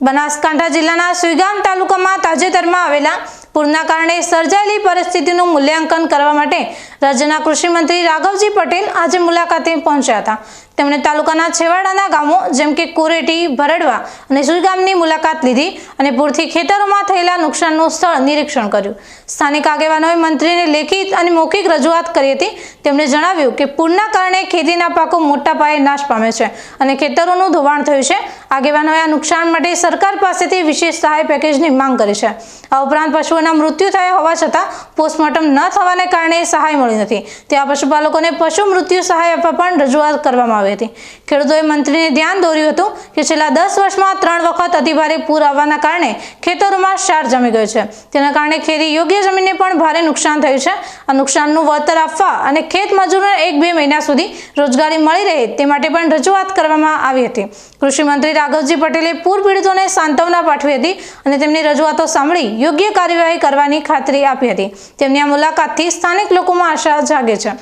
બનાસકાંઠા જિલ્લાના સુઈગામ તાલુકામાં તાજેતરમાં આવેલા પૂરના કારણે સર્જાયેલી પરિસ્થિતિનું મૂલ્યાંકન કરવા માટે રાજ્યના કૃષિમંત્રી રાઘવજી પટેલ આજે મુલાકાતે પહોંચ્યા હતા. તેમણે તાલુકાના છેવાડાના ગામો જેમ કે કુરેટી, ભરડવા અને સુઈગામની મુલાકાત લીધી અને પૂરથી ખેતરોમાં થયેલા નુકસાનનું સ્થળ નિરીક્ષણ કર્યું. સ્થાનિક આગેવાનોએ મંત્રીને લેખિત અને મૌખિક રજૂઆત કરી હતી. તેમણે જણાવ્યું કે પૂરના કારણે ખેતીના પાકો મોટા પાયે નાશ પામે છે અને ખેતરોનું ધોવાણ થયું છે. આગેવાનોએ આ નુકસાન માટે સરકાર પાસેથી વિશેષ સહાય પેકેજની માંગ કરી છે. આ ઉપરાંત પશુઓના મૃત્યુ થયા હોવા છતાં પોસ્ટમોર્ટમ ન થવાને કારણે સહાય મળી નથી. ત્યાં પશુપાલકોને પશુ મૃત્યુ સહાય આપવા પણ રજૂઆત કરવામાં આવી હતી. ખેડૂતોએ મંત્રીને ધ્યાન દોર્યું હતું કે છેલ્લા દસ વર્ષમાં ત્રણ વખત અતિભારે પૂર આવવાના કારણે ખેતરોમાં ક્ષાર જમી ગયો છે. તેના કારણે ખેતી યોગ્ય જમીનને પણ ભારે નુકસાન થયું છે. આ નુકસાનનું વળતર આપવા અને ખેત મજૂરોને એક બે મહિના સુધી રોજગારી મળી રહે તે માટે પણ રજૂઆત કરવામાં આવી હતી. કૃષિમંત્રી રાઘવજી પટેલે પૂર પીડિતોને સાંત્વના પાઠવી હતી અને તેમની રજૂઆતો સાંભળી યોગ્ય કાર્યવાહી કરવાની ખાતરી આપી હતી. તેમની આ મુલાકાતથી સ્થાનિક લોકોમાં આશા જાગે છે.